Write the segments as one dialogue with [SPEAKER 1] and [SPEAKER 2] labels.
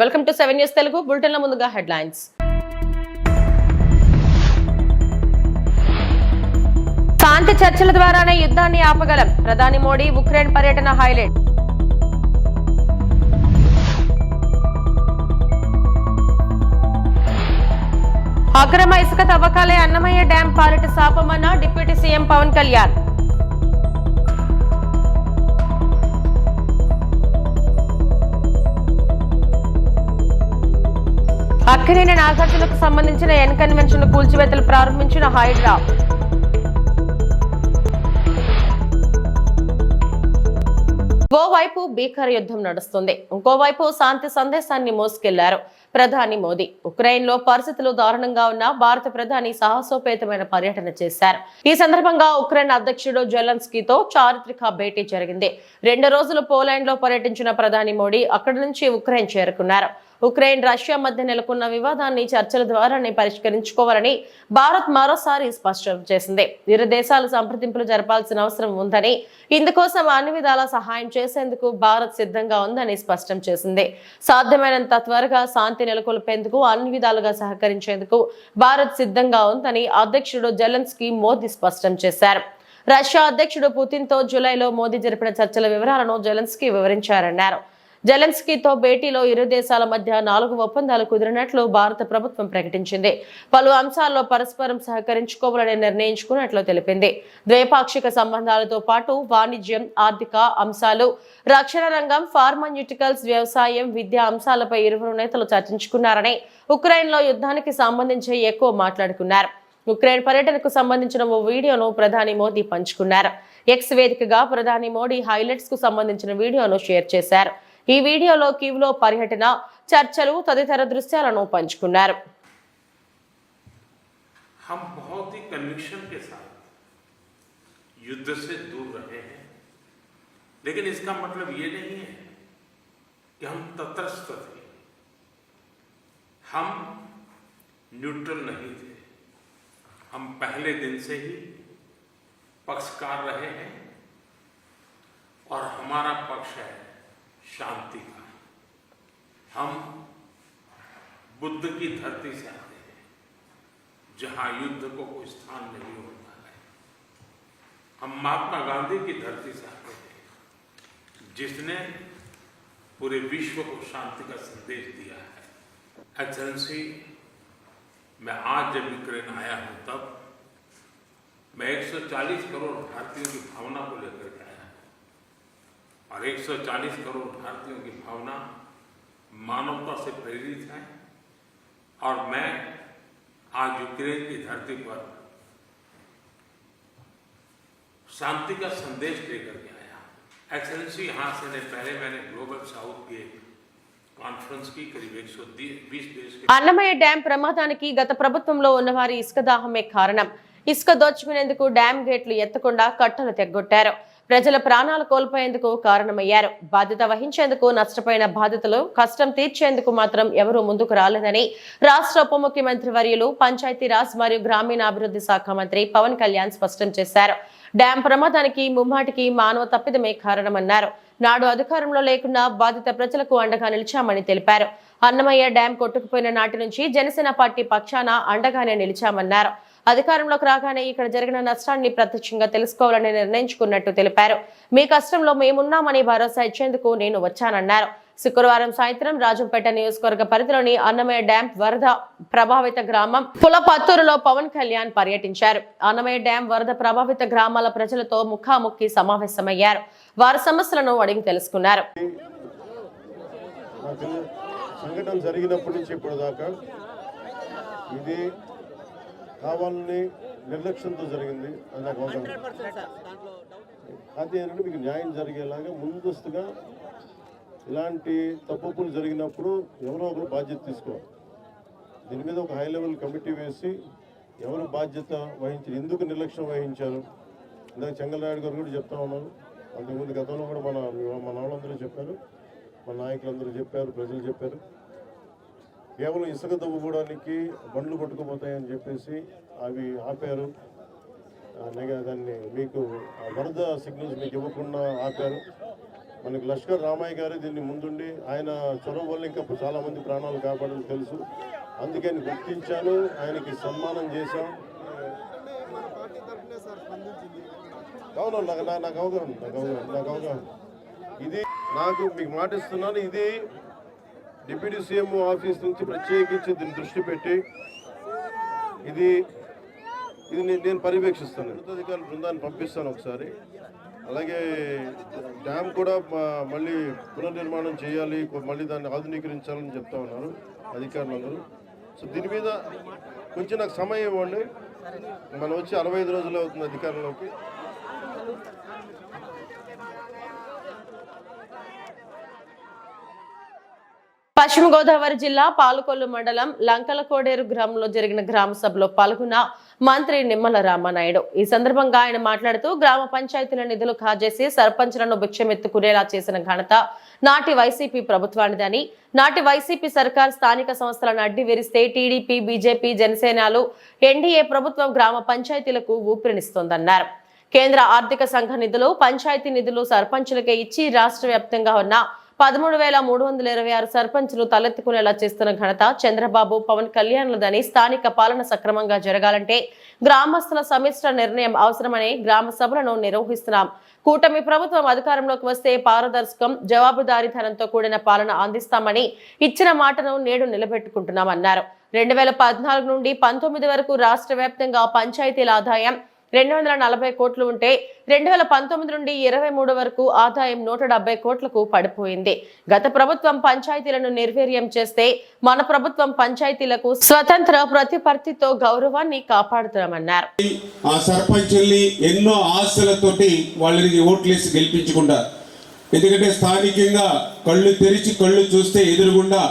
[SPEAKER 1] Welcome to seven news Telugu బులెటిన్ల ముందుగా headlines. శాంతి చర్చల ద్వారానే యుద్ధాన్ని ఆపగలం. ప్రధాని మోడీ ఉక్రెయిన్ పర్యటన హైలైట్. అక్రమ ఇసుక తవ్వకాలే అన్నమయ్య డ్యాం పాలిట శాపమన్న డిప్యూటీ సీఎం పవన్ కళ్యాణ్. అక్కినేని నాగార్జునకు సంబంధించిన ఎన్ కన్వెన్షన్ కూల్చివేతలు ప్రారంభించిన హైడ్రా. ఓవైపు భీకర యుద్ధం నడుస్తుంది. ఇంకోవైపు శాంతి సందేశాన్ని మోసుకెళ్ళారు ప్రధాని మోదీ. ఉక్రెయిన్లో పరిస్థితులు దారుణంగా ఉన్న భారత ప్రధాని సాహసోపేతమైన పర్యటన చేశారు. ఈ సందర్భంగా ఉక్రెయిన్ అధ్యక్షుడు జెలన్స్కీతో చారిత్రక భేటీ జరిగింది. రెండు రోజులు పోలాండ్లో పర్యటించిన ప్రధాని మోడీ అక్కడి నుంచి ఉక్రెయిన్ చేరుకున్నారు. ఉక్రెయిన్ రష్యా మధ్య నెలకొన్న వివాదాన్ని చర్చల ద్వారానే పరిష్కరించుకోవాలని భారత్ మరోసారి స్పష్టం చేసింది. ఇరు దేశాలు సంప్రదింపులు జరపాల్సిన అవసరం ఉందని ఇందుకోసం అన్ని విధాల సహాయం చేసేందుకు భారత్ సిద్ధంగా ఉందని స్పష్టం చేసింది. సాధ్యమైనంత త్వరగా శాంతి నెలకొల్పేందుకు అన్ని విధాలుగా సహకరించేందుకు భారత్ సిద్ధంగా ఉందని అధ్యక్షుడు జెలెన్స్కీ మోదీ స్పష్టం చేశారు. రష్యా అధ్యక్షుడు పుతిన్తో జూలైలో మోదీ జరిపిన చర్చల వివరాలను జెలెన్స్కీ వివరించారన్నారు. జెలెన్స్కీతో భేటీలో ఇరు దేశాల మధ్య నాలుగు ఒప్పందాలు కుదిరినట్లు భారత ప్రభుత్వం ప్రకటించింది. పలు అంశాల్లో పరస్పరం సహకరించుకోవాలని నిర్ణయించుకున్నట్లు తెలిపింది. ద్వైపాక్షిక సంబంధాలతో పాటు వాణిజ్యం ఆర్థిక అంశాలు రక్షణ రంగం ఫార్మాన్యూటికల్స్ వ్యవసాయం విద్యా అంశాలపై ఇరువురు నేతలు చర్చించుకున్నారని ఉక్రెయిన్లో యుద్ధానికి సంబంధించి ఎక్కువ మాట్లాడుకున్నారు. ఉక్రెయిన్ పర్యటనకు సంబంధించిన ఓ వీడియోను ప్రధాని మోదీ పంచుకున్నారు. ఎక్స్ వేదికగా ప్రధాని మోడీ హైలైట్స్కు సంబంధించిన వీడియోను షేర్ చేశారు. ఈ వీడియోలో కీవ్లో పర్యటన చర్చలు తదితర దృశ్యాలను పంచుకున్నారు
[SPEAKER 2] हम बहुत ही कन्विक्शन के साथ युद्ध से दूर रहे हैं लेकिन इसका मतलब ये नहीं है कि हम तटस्थ थे हम न्यूट्रल नहीं थे हम पहले दिन से ही पक्षकार रहे हैं और हमारा पक्ष है शांति का। हम बुद्ध की धरती से आते हैं, जहाँ युद्ध को कोई स्थान नहीं होता है। हम महात्मा गांधी की धरती से आते हैं, जिसने पूरे विश्व को शांति का संदेश दिया है। एक्सलेंसी मैं आज जब यूक्रेन आया हूँ तब मैं 140 करोड़ भारतीयों की भावना को लेकर के और 140 करोड़ भारतीयों की भावना मानवता से प्रेरित है और मैं आज यूक्रेन की धरती पर शांति का संदेश लेकर के आया एक्सेलेंसी यहाँ से ने पहले मैंने ग्लोबल साउथ की एक कॉन्फ्रेंस की करीब 120 देश के
[SPEAKER 1] అన్నమయ్య డ్యాం ప్రమాదానికి గత ప్రభుత్వంలో ఉన్నవారి ఇసుక దాహమే కారణం ఇసుక దోచుకునేందుకు డ్యాం గేట్లు ఎత్తకుండా కట్టలు తెగ్గొట్టారు ప్రజల ప్రాణాలు కోల్పోయేందుకు కారణమయ్యారు. బాధ్యత వహించేందుకు నష్టపోయిన బాధితులు కష్టం తీర్చేందుకు మాత్రం ఎవరూ ముందుకు రాలేదని రాష్ట్ర ఉప ముఖ్యమంత్రి వర్యులు పంచాయతీరాజ్ మరియు గ్రామీణాభివృద్ధి శాఖ మంత్రి పవన్ కళ్యాణ్ స్పష్టం చేశారు. డ్యాం ప్రమాదానికి ముమ్మాటికి మానవ తప్పిదమే కారణమన్నారు. నాడు అధికారంలో లేకుండా బాధిత ప్రజలకు అండగా నిలిచామని తెలిపారు. అన్నమయ్య డ్యాం కొట్టుకుపోయిన నాటి నుంచి జనసేన పార్టీ పక్షాన అండగానే నిలిచామన్నారు. అధికారంలోకి రాగానే ఇక్కడ జరిగిన నష్టాన్ని ప్రత్యక్షంగా తెలుసుకోవాలని నిర్ణయించుకున్నట్టు తెలిపారు. మీ కష్టంలో మేమున్నామని భరోసా ఇచ్చేందుకు నేను వచ్చానన్నారు. శుక్రవారం సాయంత్రం రాజంపేట నియోజకవర్గ పరిధిలోని అన్నమయ్య డ్యాం వరద ప్రభావిత గ్రామం పులపత్తూరులో పవన్ కళ్యాణ్ పర్యటించారు. అన్నమయ్య డ్యాం వరద ప్రభావిత గ్రామాల ప్రజలతో ముఖాముఖి సమావేశమయ్యారు. వారి సమస్యలను అడిగి తెలుసుకున్నారు.
[SPEAKER 3] సంఘటన జరిగినప్పటి నుంచి ఇప్పటిదాకా ఇది కావాలని నిర్లక్ష్యంతో జరిగింది. అది నాకు అవసరం అది ఏంటంటే మీకు న్యాయం జరిగేలాగా ముందస్తుగా ఇలాంటి తప్పులు జరిగినప్పుడు ఎవరో ఒకరు బాధ్యత తీసుకోవాలి. దీని మీద ఒక హై లెవెల్ కమిటీ వేసి ఎవరు బాధ్యత వహించారు ఎందుకు నిర్లక్ష్యం వహించారు? ఇందాక చెంగలరాయుడు గారు కూడా చెప్తా ఉన్నారు. అంతకుముందు గతంలో కూడా మన మన వాళ్ళందరూ చెప్పారు. మన నాయకులందరూ చెప్పారు ప్రజలు చెప్పారు. కేవలం ఇసుక తవ్వుకోవడానికి బండ్లు కొట్టుకుపోతాయని చెప్పేసి అవి ఆపారు. దాన్ని మీకు ఆ వరద సిగ్నల్స్ మీకు ఇవ్వకుండా ఆపారు. మనకి లష్కర్ రామయ్య గారు దీన్ని ముందుండి ఆయన చొరవ వల్ల ఇంకా చాలామంది ప్రాణాలు కాపాడని తెలుసు. అందుకని గుర్తించాను ఆయనకి సన్మానం చేశాం. అవును నాకు నా- నాకు అవగాహన నాకు అవగాహన నాకు అవగాహన ఇది నాకు మీకు మాట ఇస్తున్నాను ఇది డిప్యూటీ సీఎం ఆఫీస్ నుంచి ప్రత్యేకించి దీన్ని దృష్టి పెట్టి ఇది ఇది నేను- పర్యవేక్షిస్తాను. ఉన్నతాధికారుల బృందాన్ని పంపిస్తాను ఒకసారి. అలాగే డ్యామ్ కూడా మళ్ళీ పునర్నిర్మాణం చేయాలి మళ్ళీ దాన్ని ఆధునీకరించాలని చెప్తా ఉన్నారు అధికారులందరూ. సో దీని మీద కొంచెం నాకు సమయం ఇవ్వండి. మనం వచ్చి అరవై ఐదు రోజులు అవుతుంది అధికారంలోకి.
[SPEAKER 1] పశ్చిమ గోదావరి జిల్లా పాలకొల్లు మండలం లంకలకోడేరు గ్రామంలో జరిగిన గ్రామ సభలో పాల్గొన్న మంత్రి నిమ్మల రామానాయుడు. ఈ సందర్భంగా ఆయన మాట్లాడుతూ గ్రామ పంచాయతీల నిధులు కాజేసి సర్పంచ్లను భిక్షమెత్తుకునేలా చేసిన ఘనత నాటి వైసీపీ ప్రభుత్వానిదని నాటి వైసీపీ సర్కార్ స్థానిక సంస్థలను అడ్డి విరిస్తే టీడీపీ బీజేపీ జనసేనలు ఎన్డీఏ ప్రభుత్వం గ్రామ పంచాయతీలకు ఊపిరినిస్తోందన్నారు. కేంద్ర ఆర్థిక సంఘ నిధులు పంచాయతీ నిధులు సర్పంచులకే ఇచ్చి రాష్ట్ర వ్యాప్తంగా ఉన్న పదమూడు వేల మూడు వందల ఇరవై ఆరు సర్పంచులు తలెత్తుకునేలా చేస్తున్న ఘనత చంద్రబాబు పవన్ కళ్యాణ్లదని స్థానిక పాలన సక్రమంగా జరగాలంటే గ్రామస్తుల సమిష్ట నిర్ణయం అవసరమని గ్రామ సభలను నిర్వహిస్తున్నాం. కూటమి ప్రభుత్వం అధికారంలోకి వస్తే పారదర్శకం జవాబుదారీతనంతో కూడిన పాలన అందిస్తామని ఇచ్చిన మాటను నేడు నిలబెట్టుకుంటున్నామన్నారు. రెండు వేల పద్నాలుగు నుండి పంతొమ్మిది వరకు రాష్ట్ర వ్యాప్తంగా పంచాయతీల ఆదాయం రెండు వందల నలభై కోట్లు ఉంటే రెండు వేల పంతొమ్మిది నుండి ఇరవై మూడు వరకు ఆదాయం నూట డెబ్బై కోట్లకు పడిపోయింది. గత ప్రభుత్వం పంచాయతీలను నిర్వీర్యం చేస్తే మన ప్రభుత్వం పంచాయతీలకు స్వతంత్ర ప్రతిపత్తితో గౌరవాన్ని కాపాడుతున్నామన్నారు
[SPEAKER 4] ఆ సర్పంచుల్ని ఎన్నో ఆశలతోటి వాళ్ళని ఓట్లేసి గెలిపించుకుంటారు ఎందుకంటే స్థానికంగా కళ్ళు తెరిచి కళ్ళు చూస్తే ఎదురుగుండా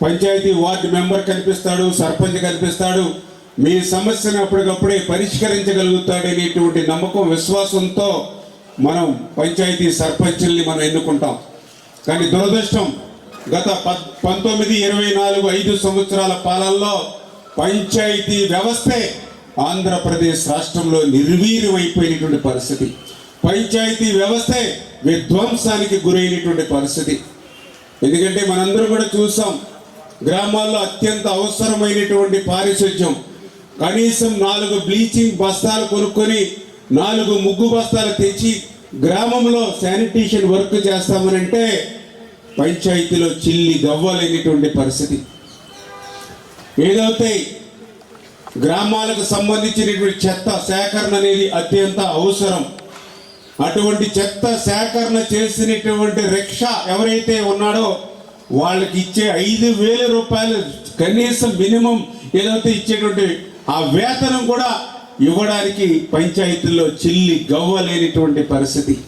[SPEAKER 4] పంచాయతీ వార్డు మెంబర్ కనిపిస్తాడు సర్పంచ్ కనిపిస్తాడు మీ సమస్యను అప్పటికప్పుడే పరిష్కరించగలుగుతాడనేటువంటి నమ్మకం విశ్వాసంతో మనం పంచాయతీ సర్పంచుల్ని మనం ఎన్నుకుంటాం. కానీ దురదృష్టం గత పంతొమ్మిది ఇరవై నాలుగు ఐదు సంవత్సరాల పాలనలో పంచాయతీ వ్యవస్థే ఆంధ్రప్రదేశ్ రాష్ట్రంలో నిర్వీర్యమైపోయినటువంటి పరిస్థితి. పంచాయతీ వ్యవస్థే విధ్వంసానికి గురైనటువంటి పరిస్థితి. ఎందుకంటే మనందరం కూడా చూసాం గ్రామాల్లో అత్యంత అవసరమైనటువంటి పారిశుధ్యం కనీసం నాలుగు బ్లీచింగ్ బస్తాలు కొనుక్కొని నాలుగు ముగ్గు బస్తాలు తెచ్చి గ్రామంలో శానిటేషన్ వర్క్ చేస్తామనంటే పంచాయతీలో చిల్లి గవ్వలేనిటువంటి పరిస్థితి. ఏదైతే గ్రామాలకు సంబంధించినటువంటి చెత్త సేకరణ అనేది అత్యంత అవసరం. అటువంటి చెత్త సేకరణ చేసినటువంటి రిక్షా ఎవరైతే ఉన్నాడో వాళ్ళకి ఇచ్చే ఐదు వేల రూపాయలు కనీసం మినిమం ఏదైతే ఇచ్చేటువంటి ఆ వేతనం కూడా ఇవ్వడానికి పంచాయతీల్లో చిల్లి గవ్వ లేనిటువంటి పరిస్థితి.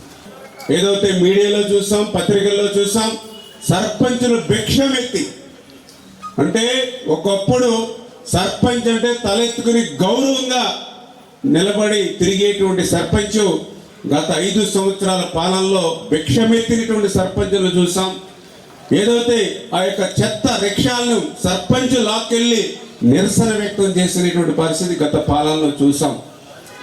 [SPEAKER 4] ఏదైతే మీడియాలో చూసాం పత్రికల్లో చూసాం సర్పంచులు భిక్షమెత్తి. అంటే ఒకప్పుడు సర్పంచ్ అంటే తలెత్తుకుని గౌరవంగా నిలబడి తిరిగేటువంటి సర్పంచ్ గత ఐదు సంవత్సరాల పాలనలో భిక్షమెత్తినటువంటి సర్పంచులు చూసాం ఏదైతే ఆ యొక్క చెత్త రిక్షాలను సర్పంచ్ లాక్కెళ్ళి నిరసన వ్యక్తం చేసినటువంటి పరిస్థితి గత పాలనలో చూసాం.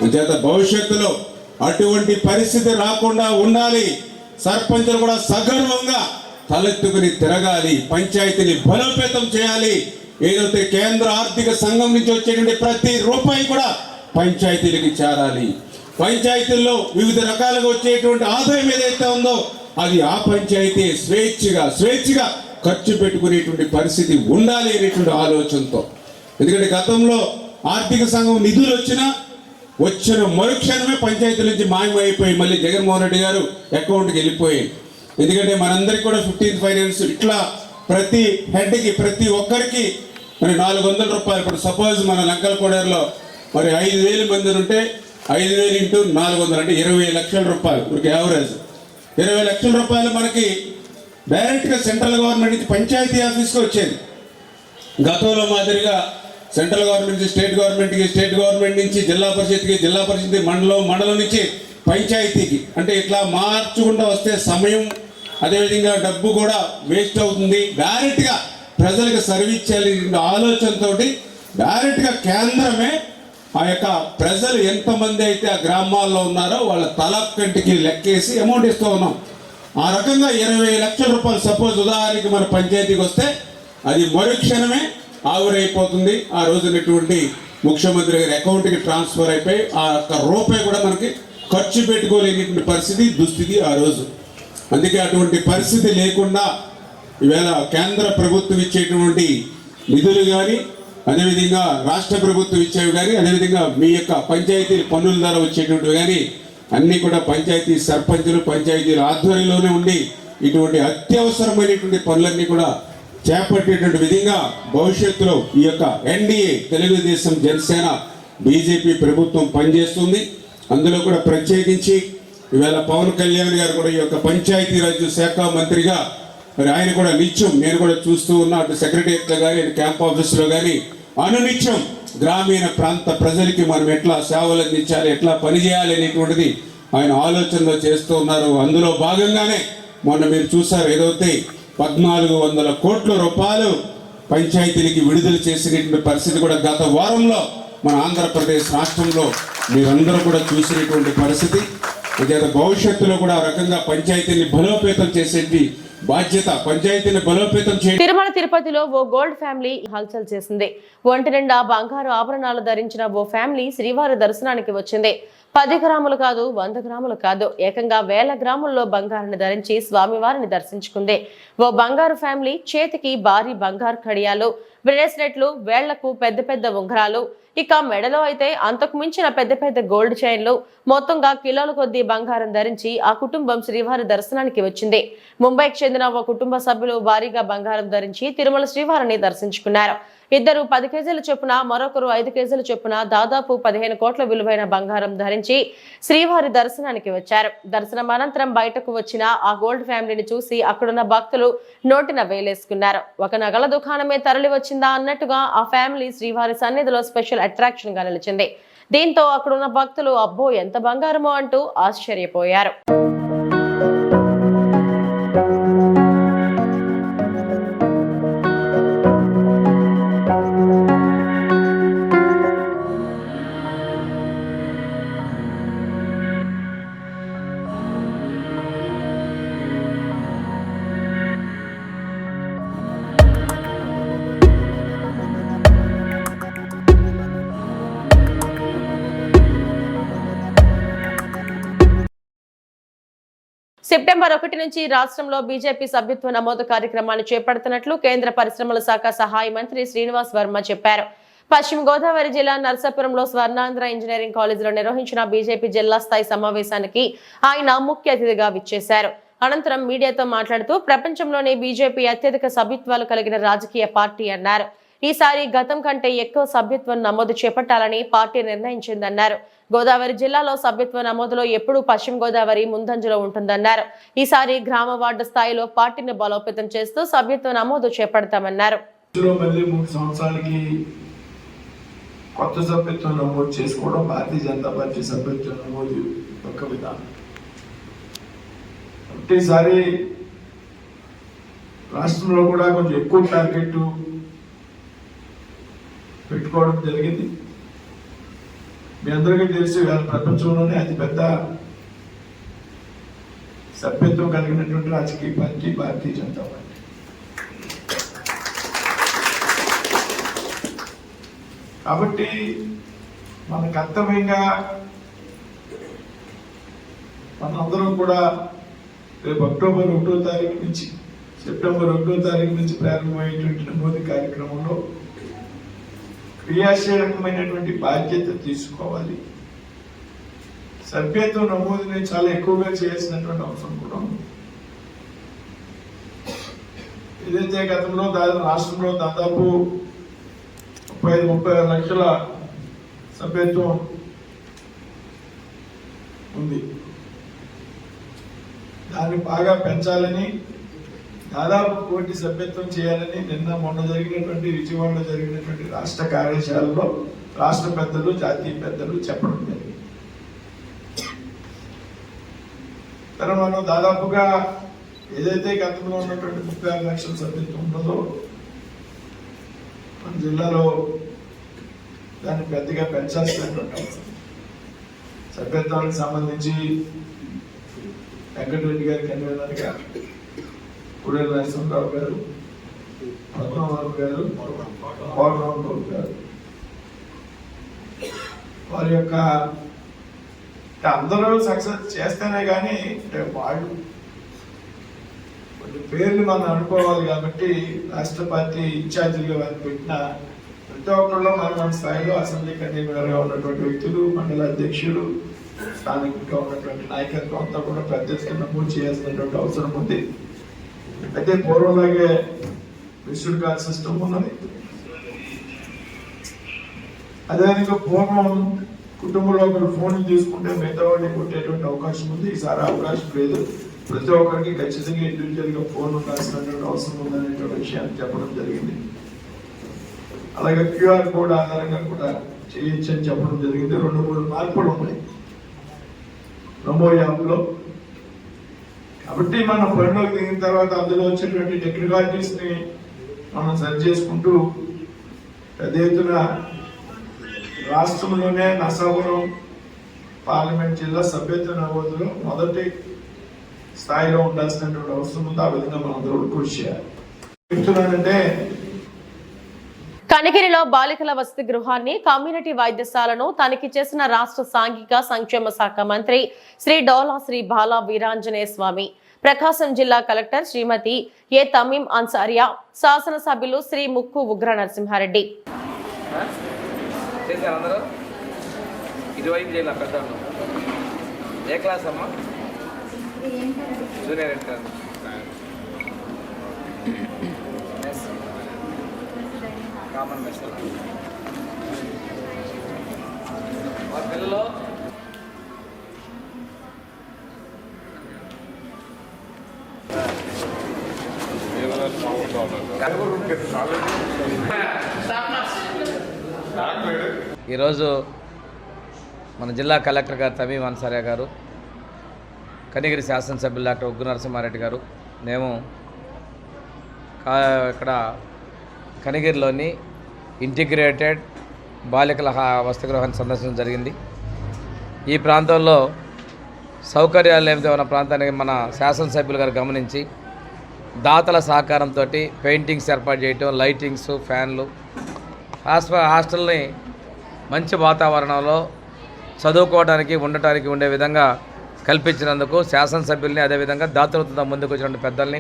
[SPEAKER 4] చేత భవిష్యత్తులో అటువంటి పరిస్థితి రాకుండా ఉండాలి. సర్పంచులు కూడా సగర్వంగా తలెత్తుకుని తిరగాలి. పంచాయతీని బలోపేతం చేయాలి. ఏదైతే కేంద్ర ఆర్థిక సంఘం నుంచి వచ్చేటువంటి ప్రతి రూపాయి కూడా పంచాయతీలకి చేరాలి. పంచాయతీల్లో వివిధ రకాలుగా వచ్చేటువంటి ఆదాయం ఏదైతే ఉందో అది ఆ పంచాయతీ స్వేచ్ఛగా స్వేచ్ఛగా ఖర్చు పెట్టుకునేటువంటి పరిస్థితి ఉండాలి అనేటువంటి ఆలోచనతో. ఎందుకంటే గతంలో ఆర్థిక సంఘం నిధులు వచ్చినా వచ్చిన మరుక్షణమే పంచాయతీ నుంచి మాయమైపోయి మళ్ళీ జగన్మోహన్ రెడ్డి గారు అకౌంట్కి వెళ్ళిపోయింది ఎందుకంటే మనందరికీ కూడా ఫిఫ్టీన్త్ ఫైనాన్స్ ఇట్లా ప్రతి హెడ్కి ప్రతి ఒక్కరికి మరి నాలుగు వందల రూపాయలు. ఇప్పుడు సపోజ్ మన లంకల మరి ఐదు వేలు మంది ఉంటే ఐదు వేలు ఇంటూ నాలుగు వందలు అంటే ఇరవై లక్షల రూపాయలు. ఇప్పుడు యావరేజ్ ఇరవై లక్షల రూపాయలు మనకి డైరెక్ట్గా సెంట్రల్ గవర్నమెంట్ నుంచి పంచాయతీ ఆఫీస్కి వచ్చేది. గతంలో మాదిరిగా సెంట్రల్ గవర్నమెంట్ స్టేట్ గవర్నమెంట్కి స్టేట్ గవర్నమెంట్ నుంచి జిల్లా పరిషత్కి జిల్లా పరిషత్ మండలం మండలం నుంచి పంచాయతీకి. అంటే ఇట్లా మార్చుకుంటూ వస్తే సమయం అదేవిధంగా డబ్బు కూడా వేస్ట్ అవుతుంది. డైరెక్ట్గా ప్రజలకు సర్వీస్ చేయాలి ఆలోచనతోటి డైరెక్ట్గా కేంద్రమే ఆ యొక్క ప్రజలు ఎంతమంది అయితే ఆ గ్రామాల్లో ఉన్నారో వాళ్ళ తల కంటికి లెక్కేసి అమౌంట్ ఇస్తూ ఉన్నాం. ఆ రకంగా ఇరవై లక్షల రూపాయలు సపోజ్ ఉదాహరణకి మన పంచాయతీకి వస్తే అది మరుక్షణమే ఆవిరైపోతుంది. ఆ రోజునటువంటి ముఖ్యమంత్రి గారి అకౌంట్కి ట్రాన్స్ఫర్ అయిపోయి ఆ యొక్క రూపాయి కూడా మనకి ఖర్చు పెట్టుకోలేనటువంటి పరిస్థితి దుస్థితి ఆ రోజు. అందుకే అటువంటి పరిస్థితి లేకుండా ఈవేళ కేంద్ర ప్రభుత్వం ఇచ్చేటువంటి నిధులు కానీ అదేవిధంగా రాష్ట్ర ప్రభుత్వం ఇచ్చేవి కానీ అదేవిధంగా మీ యొక్క పంచాయతీ పన్నుల ద్వారా వచ్చేటువంటివి కానీ అన్నీ కూడా పంచాయతీ సర్పంచులు పంచాయతీల ఆధ్వర్యంలోనే ఉండి ఇటువంటి అత్యవసరమైనటువంటి పనులన్నీ కూడా చేపట్టేటువంటి విధంగా భవిష్యత్తులో ఈ యొక్క ఎన్డీఏ తెలుగుదేశం జనసేన బీజేపీ ప్రభుత్వం పనిచేస్తుంది. అందులో కూడా ప్రత్యేకించి ఈవేళ పవన్ కళ్యాణ్ గారు కూడా ఈ యొక్క పంచాయతీరాజ్ శాఖ మంత్రిగా మరి ఆయన కూడా నిత్యం నేను కూడా చూస్తూ ఉన్నా అటు సెక్రటరియట్లో కానీ క్యాంప్ ఆఫీస్లో కానీ అనునిత్యం గ్రామీణ ప్రాంత ప్రజలకి మనం ఎట్లా సేవలు అందించాలి ఎట్లా పనిచేయాలి అనేటువంటిది ఆయన ఆలోచనలో చేస్తూ ఉన్నారు. అందులో భాగంగానే మొన్న మీరు చూసారు ఏదైతే పద్నాలుగు వందల కోట్ల రూపాయలు పంచాయతీలకి విడుదల చేసినటువంటి పరిస్థితి కూడా గత వారంలో మన ఆంధ్రప్రదేశ్ రాష్ట్రంలో మీరందరూ కూడా చూసినటువంటి పరిస్థితి. ఇదేదో భవిష్యత్తులో కూడా ఆ రకంగా పంచాయతీని బలోపేతం చేసేది బాధ్యత పంచాయతీని బలోపేతం
[SPEAKER 1] తిరుమల తిరుపతిలో ఓ గోల్డ్ ఫ్యామిలీ హల్చల్ చేసింది. ఒంటి నిండా బంగారు ఆభరణాలు ధరించిన ఓ ఫ్యామిలీ శ్రీవారి దర్శనానికి వచ్చింది. పది గ్రాములు కాదు వంద గ్రాములు కాదు. ఏకంగా వేల గ్రాముల్లో బంగారాన్ని ధరించి స్వామివారిని దర్శించుకుంది. ఓ బంగారు ఫ్యామిలీ చేతికి భారీ బంగారు కడియాలు బ్రేస్లెట్లు వేళ్ళకు పెద్ద పెద్ద ఉంగరాలు. ఇక మెడలో అయితే అంతకు మించిన పెద్ద పెద్ద గోల్డ్ చైన్లు. మొత్తంగా కిలోల కొద్దీ బంగారం ధరించి ఆ కుటుంబం శ్రీవారి దర్శనానికి వచ్చింది. ముంబైకి చెందిన ఓ కుటుంబ సభ్యులు భారీగా బంగారం ధరించి తిరుమల శ్రీవారిని దర్శించుకున్నారు. ఇద్దరు పది కేజీల చొప్పున మరొకరు ఐదు కేజీల చొప్పున దాదాపు పదిహేను కోట్ల విలువైన బంగారం ధరించి శ్రీవారి దర్శనానికి వచ్చారు. దర్శనం అనంతరం బయటకు వచ్చిన ఆ గోల్డ్ ఫ్యామిలీని చూసి అక్కడున్న భక్తులు నోటిన వేలేసుకున్నారు. ఒక నగల దుకాణమే తరలి వచ్చిందా అన్నట్టుగా ఆ ఫ్యామిలీ శ్రీవారి సన్నిధిలో స్పెషల్ అట్రాక్షన్గా నిలిచింది. దీంతో అక్కడున్న భక్తులు అబ్బో ఎంత బంగారమో అంటూ ఆశ్చర్యపోయారు. సెప్టెంబర్ ఒకటి నుంచి రాష్ట్రంలో బీజేపీ సభ్యత్వ నమోదు కార్యక్రమాన్ని చేపడుతున్నట్లు కేంద్ర పరిశ్రమల శాఖ సహాయ మంత్రి శ్రీనివాస్ వర్మ చెప్పారు. పశ్చిమ గోదావరి జిల్లా నర్సాపురంలో స్వర్ణాంధ్ర ఇంజనీరింగ్ కాలేజీలో నిర్వహించిన బీజేపీ జిల్లా స్థాయి సమావేశానికి ఆయన ముఖ్య అతిథిగా విచ్చేశారు. అనంతరం మీడియాతో మాట్లాడుతూ ప్రపంచంలోనే బీజేపీ అత్యధిక సభ్యత్వాలు కలిగిన రాజకీయ పార్టీ అన్నారు. ఈసారి గతం కంటే ఎక్కువ సభ్యత్వం నమోదు చేపట్టాలని పార్టీ నిర్ణయించిందన్నారు. గోదావరి జిల్లాలో సభ్యత్వ నమోదులో ఎప్పుడూ పశ్చిమ గోదావరి ముందంజలో ఉంటుందన్నారు. ఈసారి గ్రామ వార్డు స్థాయిలో పార్టీని బలోపేతం చేస్తూ సభ్యత్వ నమోదు చేపడతామన్నారు.
[SPEAKER 5] కొత్త సభ్యత్వం నమోదు చేసుకోవడం భారతీయ జనతా పార్టీ సభ్యత్వం నమోదు యొక్క విధానం. ఒకటేసారి రాష్ట్రంలో కూడా కొంచెం ఎక్కువ టార్గెట్ పెట్టుకోవడం జరిగింది. మీ అందరికీ తెలిసి వేళ ప్రపంచంలోనే అతిపెద్ద సభ్యత్వం కలిగినటువంటి రాజకీయ పార్టీ భారతీయ జనతా పార్టీ. కాబట్టి మన కర్తవ్యంగా మనందరం కూడా రేపు అక్టోబర్ ఒకటో తారీఖు నుంచి సెప్టెంబర్ ఒకటో తారీఖు నుంచి ప్రారంభమయ్యేటువంటి నమోదు కార్యక్రమంలో క్రియాశీలకమైనటువంటి బాధ్యత తీసుకోవాలి. సభ్యత్వం నమోదుని చాలా ఎక్కువగా చేయాల్సినటువంటి అవసరం కూడా ఉంది. ఏదైతే గతంలో దాదాపు రాష్ట్రంలో దాదాపు ముప్పై ఐదు ముప్పై ఆరు లక్షల సభ్యత్వం ఉంది. దాన్ని బాగా పెంచాలని దాదాపు కోటి సభ్యత్వం చేయాలని నిన్న మొన్న జరిగినటువంటి విజయవాడలో జరిగినటువంటి రాష్ట్ర కార్యశాలలో రాష్ట్ర పెద్దలు జాతీయ పెద్దలు చెప్పడం జరిగింది. తర్వాత మనం దాదాపుగా ఏదైతే గతంలో ఉన్నటువంటి ముప్పై ఆరు లక్షల సభ్యత్వం ఉన్నదో మన జిల్లాలో దాన్ని పెద్దగా పెంచాల్సినటువంటి అవసరం. సభ్యత్వానికి సంబంధించి వెంకటరెడ్డి గారి కన్వీనర్గా గుడే నరసింహరావు గారు పద్మనాభ గారు కోటరామరావు గారు. వారి యొక్క అందరూ సక్సెస్ చేస్తేనే కానీ అంటే వాళ్ళు కొన్ని పేర్లు మనం అనుకోవాలి కాబట్టి రాష్ట్ర పార్టీ ఇన్ఛార్జీలు అని పెట్టిన ప్రతి ఒక్కళ్ళు మన మన స్థాయిలో అసెంబ్లీ కన్వీనర్గా ఉన్నటువంటి వ్యక్తులు మండల అధ్యక్షులు స్థానికంగా ఉన్నటువంటి నాయకత్వం అంతా కూడా పెద్ద నమోదు చేయాల్సినటువంటి అవసరం ఉంది. అయితే పూర్వంలాగే మిస్డ్ కాల్ సిస్టమ్ ఉన్నది. అదేవిధంగా పూర్వం కుటుంబంలో ఒకరు ఫోన్ తీసుకుంటే మిగతా వాడిని కొట్టేటువంటి అవకాశం ఉంది. ఈసారి అవకాశం లేదు. ప్రతి ఒక్కరికి ఖచ్చితంగా ఇండివిజువల్గా ఫోన్ ఉండాల్సినటువంటి అవసరం ఉందనేటువంటి విషయాన్ని చెప్పడం జరిగింది. అలాగే క్యూఆర్ కోడ్ ఆధారంగా కూడా చేయొచ్చు అని చెప్పడం జరిగింది. రెండు మూడు మార్పులు ఉన్నాయి. నమో యాప్లో కాబట్టి మనం పనిలోకి దిగిన తర్వాత అందులో వచ్చేటువంటి టెక్నికాలిటీస్ని మనం సరి చేసుకుంటూ పెద్ద ఎత్తున రాష్ట్రంలోనే నర్సాపురం పార్లమెంట్ జిల్లా సభ్యత్వ నమోదులో మొదటి స్థాయిలో ఉండాల్సినటువంటి అవసరం ఉంది. ఆ విధంగా మనం అందరూ కృషి చేయాలి. చెప్తున్నానంటే
[SPEAKER 1] కనిగిరిలో బాలికల వసతి గృహాన్ని కమ్యూనిటీ వైద్యశాలను తనిఖీ చేసిన రాష్ట్ర సాంఘిక సంక్షేమ శాఖ మంత్రి శ్రీ డోలా శ్రీ బాలా వీరాంజనేయ స్వామి ప్రకాశం జిల్లా కలెక్టర్ శ్రీమతి ఏ తమీం అన్సారియా శాసనసభ్యులు శ్రీ ముక్కు ఉగ్ర నరసింహారెడ్డి.
[SPEAKER 6] ఏ క్లాస్ అమ్మా? జూనియర్ కామన్ మెసేజ్ మా పిల్లలు ఈరోజు మన జిల్లా కలెక్టర్ గారు తమీం అన్సారియా గారు కనిగిరి శాసనసభ్యులు డాక్టర్ ఉగ్గు నరసింహారెడ్డి గారు మేము కా- ఇక్కడ కనిగిరిలోని ఇంటిగ్రేటెడ్ బాలికల వసతిగృహాన్ని సందర్శించడం జరిగింది. ఈ ప్రాంతంలో సౌకర్యాలు ఏమిటో ఉన్న ప్రాంతానికి మన శాసనసభ్యులు గారు గమనించి దాతల సహకారంతో పెయింటింగ్స్ ఏర్పాటు చేయటం లైటింగ్స్ ఫ్యాన్లు హాస్ప హాస్టల్ని మంచి వాతావరణంలో చదువుకోవడానికి ఉండటానికి ఉండే విధంగా కల్పించినందుకు శాసనసభ్యుల్ని అదేవిధంగా దాతృత్వంతో ముందుకు వచ్చిన పెద్దల్ని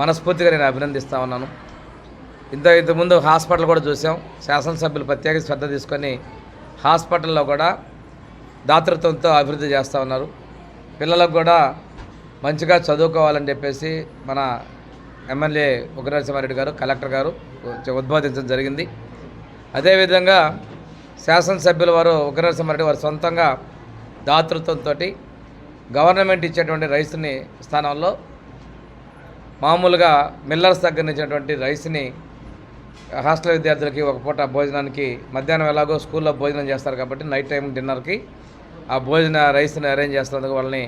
[SPEAKER 6] మనస్ఫూర్తిగా నేను అభినందిస్తా ఉన్నాను. ఇంత ఇంతకుముందు హాస్పిటల్ కూడా చూసాం. శాసనసభ్యులు ప్రత్యేక శ్రద్ధ తీసుకొని హాస్పిటల్లో కూడా దాతృత్వంతో అభివృద్ధి చేస్తూ ఉన్నారు. పిల్లలకు కూడా మంచిగా చదువుకోవాలని చెప్పేసి మన ఎమ్మెల్యే ఉగ్రనరసింహారెడ్డి గారు కలెక్టర్ గారు ఉద్బోధించడం జరిగింది. అదేవిధంగా శాసనసభ్యుల వారు ఉగ్రనరసింహారెడ్డి వారు సొంతంగా దాతృత్వంతో గవర్నమెంట్ ఇచ్చేటువంటి రైస్ని స్థానంలో మామూలుగా మిల్లర్స్ దగ్గర నుంచి రైస్ని హాస్టల్ విద్యార్థులకి ఒక పూట భోజనానికి మధ్యాహ్నం ఎలాగో స్కూల్లో భోజనం చేస్తారు కాబట్టి నైట్ టైం డిన్నర్కి ఆ భోజన రైస్ని అరేంజ్ చేస్తున్నందుకు వాళ్ళని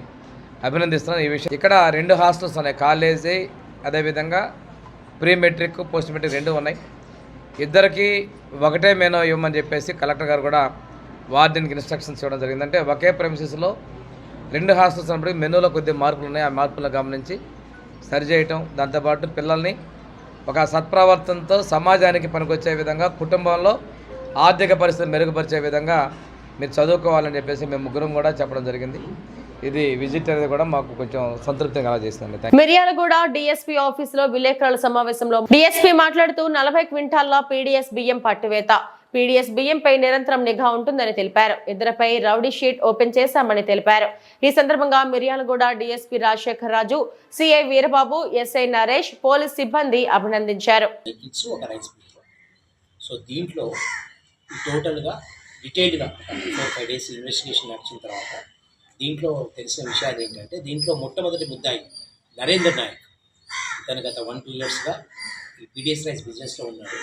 [SPEAKER 6] అభినందిస్తున్నాను. ఈ విషయం ఇక్కడ రెండు హాస్టల్స్ ఉన్నాయి. కాలేజీ అదేవిధంగా ప్రీ మెట్రిక్ పోస్ట్ మెట్రిక్ రెండు ఉన్నాయి. ఇద్దరికి ఒకటే మేనో ఇవ్వమని చెప్పేసి కలెక్టర్ గారు కూడా వార్డెన్కి ఇన్స్ట్రక్షన్స్ ఇవ్వడం జరిగింది. అంటే ఒకే ప్రెమిసెస్లో రెండు హాస్టల్స్ ఉన్నప్పటికీ మెనూలో కొద్దిగా మార్పులు ఉన్నాయి. ఆ మార్పులను గమనించి సరిచేయటం దాంతోపాటు పిల్లల్ని ఒక సత్ప్రవర్తనతో సమాజానికి పనికొచ్చే విధంగా కుటుంబంలో ఆర్థిక పరిస్థితి మెరుగుపరిచే విధంగా మీరు చదువుకోవాలని చెప్పేసి మేము ముగ్గురం కూడా చెప్పడం జరిగింది. ఇది విజిట్ అనేది కూడా మాకు కొంచెం సంతృప్తి చేస్తుంది
[SPEAKER 1] మిర్యాలగూడ డిఎస్పీ ఆఫీసులో విలేకరుల సమావేశంలో డిఎస్పీ మాట్లాడుతూ నలభై క్వింటాల్లో పీడీఎస్ బియ్యం పట్టువేత. పీడీఎస్ బియ్యంపై నిరంతరం నిఘా ఉంటుందని తెలిపారు. ఇద్దరిపై రౌడీ షీట్ ఓపెన్ చేశామని తెలిపారు. ఈ సందర్భంగా Miryalaguda DSP Rajasekhar Raju CI Veerababu SI Naresh police సిబ్బంది అభినందించారు.
[SPEAKER 7] సో దీంట్లో టోటల్గా డీటెయిల్డ్గా ఫోర్ ఫైవ్ డేస్ ఇన్వెస్టిగేషన్ నడిచిన తర్వాత దీంట్లో తెలిసిన విషయాలు ఏంటంటే దీంట్లో మొట్టమొదటి ముద్దాయి నరేంద్ర నాయక్. ఇతను గత వన్ టూ ఇయర్స్గా ఈ పీడిఎస్ రైస్ బిజినెస్లో ఉన్నాడు.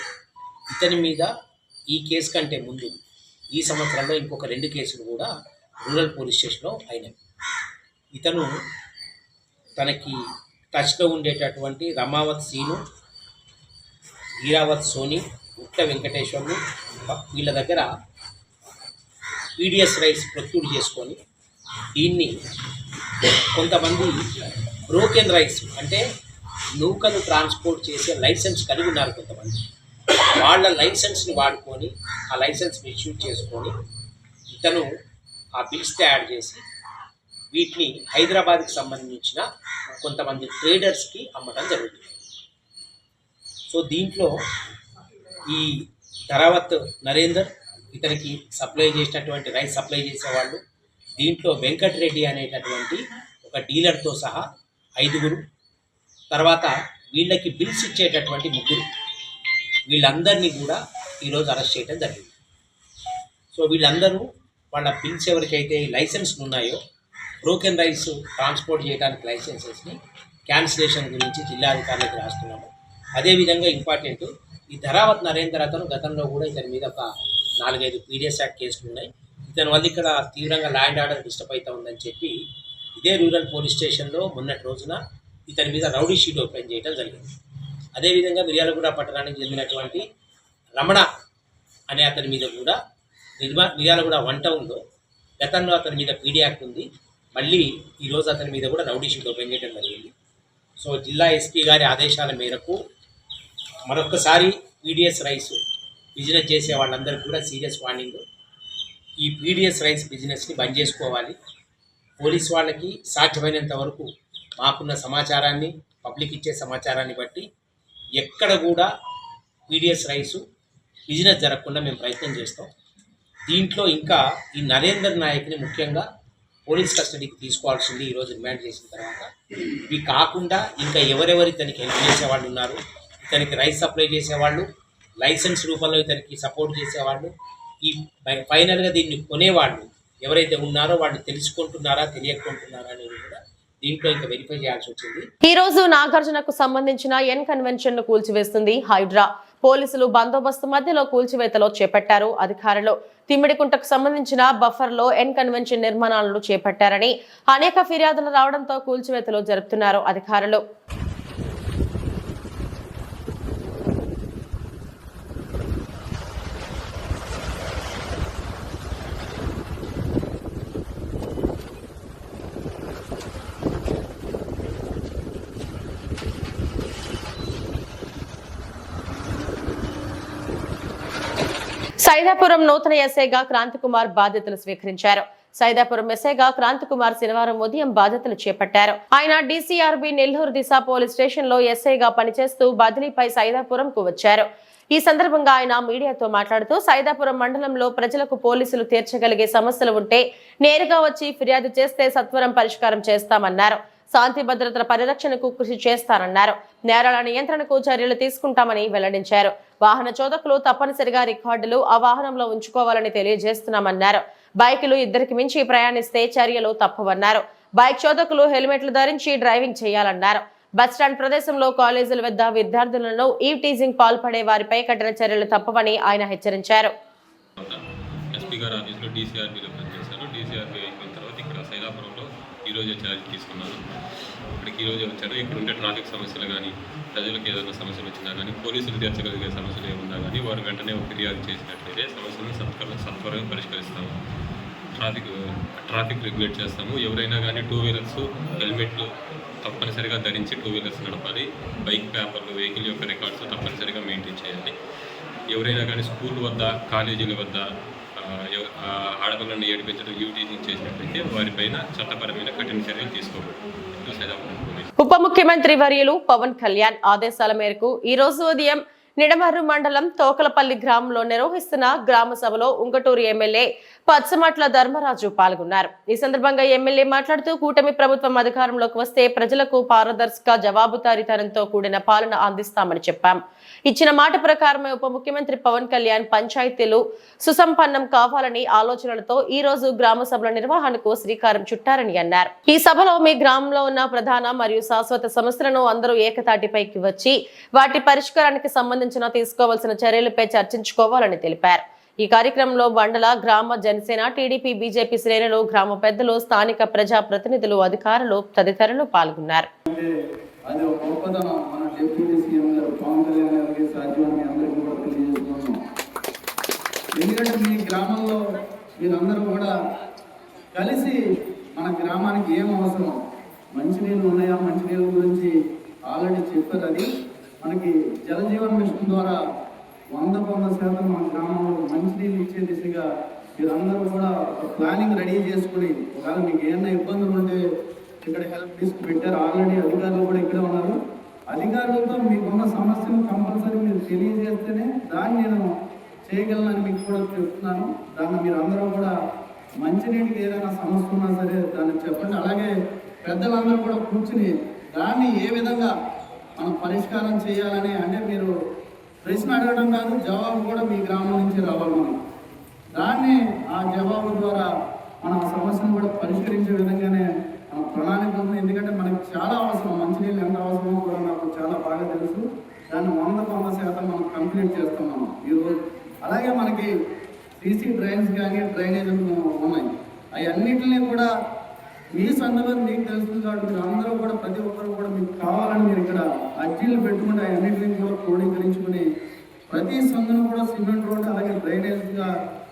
[SPEAKER 7] ఇతని మీద ఈ కేసు కంటే ముందు ఈ సంవత్సరంలో ఇంకొక రెండు కేసులు కూడా రూరల్ పోలీస్ స్టేషన్లో అయినవి ఇతను తనకి టచ్లో ఉండేటటువంటి రమావత్ సీను హీరావత్ సోని ఉట్ట వెంకటేశ్వర్లు వీళ్ళ దగ్గర పీడిఎస్ రైట్స్ ప్రొక్యూర్ చేసుకొని దీన్ని కొంతమంది బ్రోకెన్ రైట్స్ అంటే నౌకలు ట్రాన్స్పోర్ట్ చేసే లైసెన్స్ కలిగి ఉన్నారు కొంతమంది. వాళ్ళ లైసెన్స్ని వాడుకొని ఆ లైసెన్స్ ఇష్యూ చేసుకొని ఇతను ఆ బిల్స్ తయారు చేసి వీటిని హైదరాబాద్కి సంబంధించిన కొంతమంది ట్రేడర్స్కి అమ్మడం జరుగుతుంది. సో దీంట్లో ఈ ధరావత్ నరేందర్ ఇతనికి సప్లై చేసినటువంటి రైస్ సప్లై చేసేవాళ్ళు దీంట్లో వెంకటరెడ్డి అనేటటువంటి ఒక డీలర్తో సహా ఐదుగురు తర్వాత వీళ్ళకి బిల్స్ ఇచ్చేటటువంటి ముగ్గురు. వీళ్ళందరినీ కూడా ఈరోజు అరెస్ట్ చేయడం జరిగింది. సో వీళ్ళందరూ వాళ్ళ పిల్స్ ఎవరికైతే లైసెన్స్లు ఉన్నాయో బ్రోకెన్ రైస్ ట్రాన్స్పోర్ట్ చేయడానికి లైసెన్సెస్ని క్యాన్సిలేషన్ గురించి జిల్లాధికారులకు రాస్తున్నాము. అదేవిధంగా ఇంపార్టెంట్ ఈ ధరావత్ నరేందర్ అతను గతంలో కూడా ఇతని మీద ఒక నాలుగైదు పీడిఎస్ యాక్ట్ కేసులు ఉన్నాయి. ఇతని వల్ల ఇక్కడ తీవ్రంగా ల్యాండ్ ఆర్డర్ డిస్టర్బ్ అవుతా ఉందని చెప్పి ఇదే రూరల్ పోలీస్ స్టేషన్లో మొన్నటి రోజున ఇతని మీద రౌడీ షీట్ ఓపెన్ చేయడం జరిగింది. అదేవిధంగా మిర్యాలగూడ పట్టణానికి చెందినటువంటి రమణ అనే అతని మీద కూడా నిర్మా మిర్యాలగూడ వన్ టౌన్లో గతంలో అతని మీద పీడీ యాక్ట్ ఉంది. మళ్ళీ ఈరోజు అతని మీద కూడా రౌడీ షీట్ ఓపెన్ చేయడం జరిగింది. సో జిల్లా ఎస్పీ గారి ఆదేశాల మేరకు మరొకసారి పీడిఎస్ రైస్ బిజినెస్ చేసే వాళ్ళందరికీ కూడా సీరియస్ వార్నింగ్. ఈ పీడిఎస్ రైస్ బిజినెస్ని బంద్ చేసుకోవాలి. పోలీస్ వాళ్ళకి సాధ్యమైనంత వరకు మాకున్న సమాచారాన్ని పబ్లిక్ ఇచ్చే సమాచారాన్ని బట్టి ఎక్కడ కూడా పీడిఎస్ రైసు బిజినెస్ జరగకుండా మేము ప్రయత్నం చేస్తాం. దీంట్లో ఇంకా ఈ నరేందర్ నాయక్ని ముఖ్యంగా పోలీస్ కస్టడీకి తీసుకోవాల్సింది ఈరోజు రిమాండ్ చేసిన తర్వాత. ఇవి కాకుండా ఇంకా ఎవరెవరు ఇతనికి హెల్ప్ చేసేవాళ్ళు ఉన్నారు ఇతనికి రైస్ సప్లై చేసేవాళ్ళు లైసెన్స్ రూపంలో ఇతనికి సపోర్ట్ చేసేవాళ్ళు ఈ ఫైనల్గా దీన్ని కొనేవాళ్ళు ఎవరైతే ఉన్నారో వాళ్ళు తెలుసుకుంటున్నారా తెలియకుంటున్నారా అనేది దీంట్లో ఇంకా వెరిఫై చేయాల్సి వచ్చింది.
[SPEAKER 1] ఈ రోజు నాగార్జునకు సంబంధించిన ఎన్ కన్వెన్షన్ను కూల్చివేస్తుంది హైడ్రా. పోలీసులు బందోబస్తు మధ్యలో కూల్చివేతలో చేపట్టారు అధికారులు. తిమ్మిడికుంటకు సంబంధించిన బఫర్లో ఎన్ కన్వెన్షన్ నిర్మాణాలను చేపట్టారని అనేక ఫిర్యాదులు రావడంతో కూల్చివేతలో జరుపుతున్నారు అధికారులు. సైదాపురం నూతన ఎస్ఐగా క్రాంతికుమార్ బాధ్యతలు స్వీకరించారు. సైదాపురం ఎస్ఐగా క్రాంతికుమార్ శనివారం ఉదయం బాధ్యతలు చేపట్టారు. ఆయన డీసీఆర్బీ నెల్లూరు దిశ పోలీస్ స్టేషన్లో ఎస్ఐగా పనిచేస్తూ బదిలీపై సైదాపురంకు వచ్చారు. ఈ సందర్భంగా ఆయన మీడియాతో మాట్లాడుతూ సైదాపురం మండలంలో ప్రజలకు పోలీసులు తీర్చగలిగే సమస్యలు ఉంటే నేరుగా వచ్చి ఫిర్యాదు చేస్తే సత్వరం పరిష్కారం చేస్తామన్నారు. శాంతి భద్రతల పరిరక్షణకు కృషి చేస్తానన్నారు. నేరాల నియంత్రణకు చర్యలు తీసుకుంటామని వెల్లడించారు. వాహన చోదకులు తప్పనిసరిగా రికార్డులు ఆ వాహనంలో ఉంచుకోవాలని తెలియజేస్తున్నామన్నారు. బైకులు ఇద్దరికి మించి ప్రయాణిస్తే చర్యలు తప్పవన్నారు. బైక్ చోదకులు హెల్మెట్లు ధరించి డ్రైవింగ్ చేయాలన్నారు. బస్టాండ్ ప్రదేశంలో కాలేజీల వద్ద విద్యార్థులను ఈ టీజింగ్ పాల్పడే వారిపై కఠిన చర్యలు తప్పవని ఆయన హెచ్చరించారు.
[SPEAKER 8] ఎస్పీ గారు ఆఫీస్లో డీసీఆర్బీలో పనిచేశాను డీసీఆర్బీ అయిపోయిన తర్వాత ఇక్కడ సైదాపురంలో ఈరోజే ఛార్జ్ తీసుకున్నాను ఇక్కడికి ఈరోజే వచ్చారు. ఇక్కడ ఉండే ట్రాఫిక్ సమస్యలు కానీ ప్రజలకు ఏదైనా సమస్యలు వచ్చినా కానీ పోలీసులు తీర్చగలిగే సమస్యలు ఏమున్నా కానీ వారు వెంటనే ఫిర్యాదు చేసినట్లయితే సమస్యలను సత్వర సత్వరంగా పరిష్కరిస్తాము. ట్రాఫిక్ ట్రాఫిక్ రెగ్యులేట్ చేస్తాము. ఎవరైనా కానీ టూ వీలర్స్ హెల్మెట్లు తప్పనిసరిగా ధరించి టూ వీలర్స్ నడపాలి. బైక్ పేపర్లు వెహికల్ యొక్క రికార్డ్స్ తప్పనిసరిగా మెయింటైన్ చేయాలి. ఎవరైనా కానీ స్కూల్ వద్ద కాలేజీల వద్ద ఆడపిల్లని ఏడిపించడం యూటీజింగ్ చేసినట్లయితే వారిపైన చట్టపరమైన కఠిన చర్యలు తీసుకోవాలి
[SPEAKER 1] ఉప ముఖ్యమంత్రి వర్యులు పవన్ కళ్యాణ్ ఆదేశాల మేరకు ఈ రోజు ఉదయం నిడమర్రు మండలం తోకలపల్లి గ్రామంలో నిర్వహిస్తున్న గ్రామ సభలో ఉంగటూరు ఎమ్మెల్యే పచ్చమట్ల ధర్మరాజు పాల్గొన్నారు. ఈ సందర్భంగా ఎమ్మెల్యే మాట్లాడుతూ కూటమి ప్రభుత్వం అధికారంలోకి వస్తే ప్రజలకు పారదర్శక జవాబుదారీతనంతో కూడిన పాలన అందిస్తామని చెప్పాం. ఇచ్చిన మాట ప్రకారమే ఉప ముఖ్యమంత్రి పవన్ కళ్యాణ్ పంచాయతీలు సుసంపన్నం కావాలని ఆలోచనలతో ఈ రోజు గ్రామ సభల నిర్వహణకు శ్రీకారం చుట్టారని అన్నారు. ఈ సభలో మీ గ్రామంలో ఉన్న ప్రధాన మరియు శాశ్వత సమస్యలను అందరూ ఏకతాటిపైకి వచ్చి వాటి పరిష్కారానికి సంబంధించిన తీసుకోవాల్సిన చర్యలపై చర్చించుకోవాలని తెలిపారు. ఈ కార్యక్రమంలో మండల గ్రామ జనసేన టీడీపీ బీజేపీ శ్రేణులు గ్రామ పెద్దలు స్థానిక ప్రజా ప్రతినిధులు అధికారులు తదితరులు పాల్గొన్నారు
[SPEAKER 9] అది ఒక గొప్పతనం మన డిప్యూటీ సీఎం గారు పవన్ కళ్యాణ్ గారికి సాధ్యం మీ అందరికీ కూడా తెలియజేస్తున్నాను ఎందుకంటే మీ గ్రామంలో మీరందరూ కూడా కలిసి మన గ్రామానికి ఏం అవసరం? మంచినీళ్ళు ఉన్నాయా? మంచినీళ్ళ గురించి ఆల్రెడీ చెప్పారు అది. మనకి జలజీవన్ మిషన్ ద్వారా వంద వంద శాతం మన గ్రామంలో మంచినీళ్ళు ఇచ్చే దిశగా మీరందరూ కూడా ఒక ప్లానింగ్ రెడీ చేసుకుని ఒకవేళ మీకు ఏమైనా ఇబ్బందులు ఉంటే ఇక్కడ హెల్ప్ డెస్క్ పెట్టారు. ఆల్రెడీ అధికారులు కూడా ఇక్కడే ఉన్నారు. అధికారులతో మీకున్న సమస్యను కంపల్సరీ మీరు తెలియజేస్తేనే దాన్ని నేను చేయగలనని మీకు కూడా చెప్తున్నాను. దాన్ని మీరు అందరూ కూడా మంచినీటికి ఏదైనా సమస్య ఉన్నా సరే దాన్ని చెప్పండి. అలాగే పెద్దలందరూ కూడా కూర్చుని దాన్ని ఏ విధంగా మనం పరిష్కారం చేయాలని అంటే మీరు ప్రశ్న అడగడం కాదు జవాబు కూడా మీ గ్రామం నుంచి రావాలి మనం. దాన్ని ఆ జవాబు ద్వారా మనం ఆ సమస్యను కూడా పరిష్కరించే విధంగానే మన ప్రణాళిక ఉంది. ఎందుకంటే మనకి చాలా అవసరం మంచినీళ్ళు ఎంత అవసరమో కూడా నాకు చాలా బాగా తెలుసు. దాన్ని వంద వంద శాతం మనం కంప్లీట్ చేస్తున్నాం అలాగే మనకి సీసీ డ్రైన్స్ కానీ డ్రైనేజ్ ఉన్నాయి అవన్నిటిని కూడా మీ సందర్భం మీకు తెలుస్తుంది కాబట్టి మీరు అందరూ కూడా ప్రతి ఒక్కరు కూడా మీకు కావాలని మీరు ఇక్కడ అర్జీలు పెట్టుకుని అవన్నింటిని కూడా క్రోడీకరించుకుని ప్రతి సందును కూడా సిమెంట్ రోడ్ అలాగే డ్రైనేజ్గా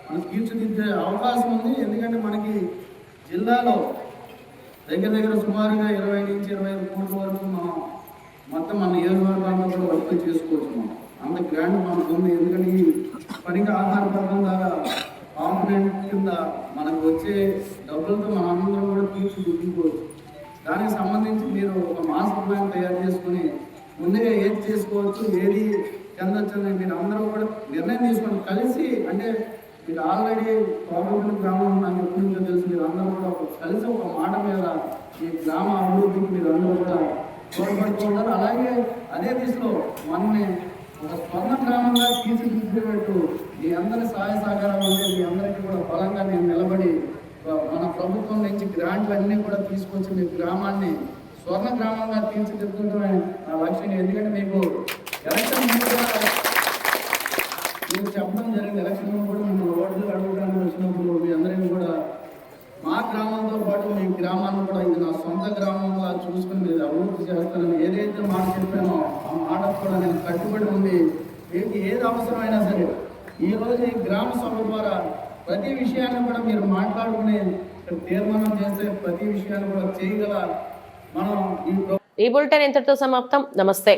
[SPEAKER 9] మనం తీర్చిదిద్దే అవకాశం ఉంది. ఎందుకంటే మనకి జిల్లాలో దగ్గర దగ్గర సుమారుగా ఇరవై నుంచి ఇరవై ఐదు కోట్ల వరకు మనం మొత్తం మన నియోజకవర్గాల్లో కూడా వర్క్ చేసుకోవచ్చు మనం. అంత గ్రాండ్ మనకు ఉంది ఎందుకంటే ఈ పనికి ఆధారపడకుండా పథకం ద్వారా కింద మనకు వచ్చే డబ్బులతో మన అందరం కూడా తీర్చి గుర్తుకోవచ్చు దానికి సంబంధించి మీరు ఒక మాస్టర్ ప్లాన్ తయారు చేసుకుని ముందుగా ఏది చేసుకోవచ్చు ఏది చెందొచ్చని మీరు అందరూ కూడా నిర్ణయం తీసుకొని కలిసి అంటే మీరు ఆల్రెడీ కోపగుంట గ్రామం నాకు ఎప్పటి నుంచో తెలుసు మీరు అందరూ కూడా కలిసి ఒక మాట మీద ఈ గ్రామ అభివృద్ధికి మీరు అందరూ కూడా తోడ్పడుతున్నారు అలాగే అదే దిశలో మనని ఒక స్వర్ణ గ్రామంగా తీర్చిదిద్దేటట్టు మీ అందరి సహాయ సహకారం ఉంటే మీ అందరికీ కూడా బలంగా నేను నిలబడి మన ప్రభుత్వం నుంచి గ్రాంట్లు అన్నీ కూడా తీసుకొచ్చి మీ గ్రామాన్ని స్వర్ణ గ్రామంగా తీర్చిదిద్దడమే నా లక్ష్యం. ఎందుకంటే మీకు ఎలక్షన్ ముందు కూడా మీకు చెప్పడం జరిగింది ఎలక్షన్ కూడా మేము ఓట్లు అడగడానికి వచ్చినప్పుడు మీ అందరినీ కూడా మా ఈ గ్రామాన్ని కూడా ఇది నా సొంత గ్రామంలో చూసుకుని మీరు అభివృద్ధి చేస్తానని ఏదైతే మాట చెప్పానో ఆ మాట కూడా నేను కట్టుబడి ఉంది మీకు ఏది అవసరమైనా సరే ఈ రోజు ఈ గ్రామ సభ ద్వారా ప్రతి విషయాన్ని కూడా మీరు మాట్లాడుకుని తీర్మానం చేస్తే ప్రతి విషయాన్ని కూడా చేయగల మనం ఈ
[SPEAKER 1] ఈ బులెటిన్ ఇంతటితో సమాప్తం. నమస్తే.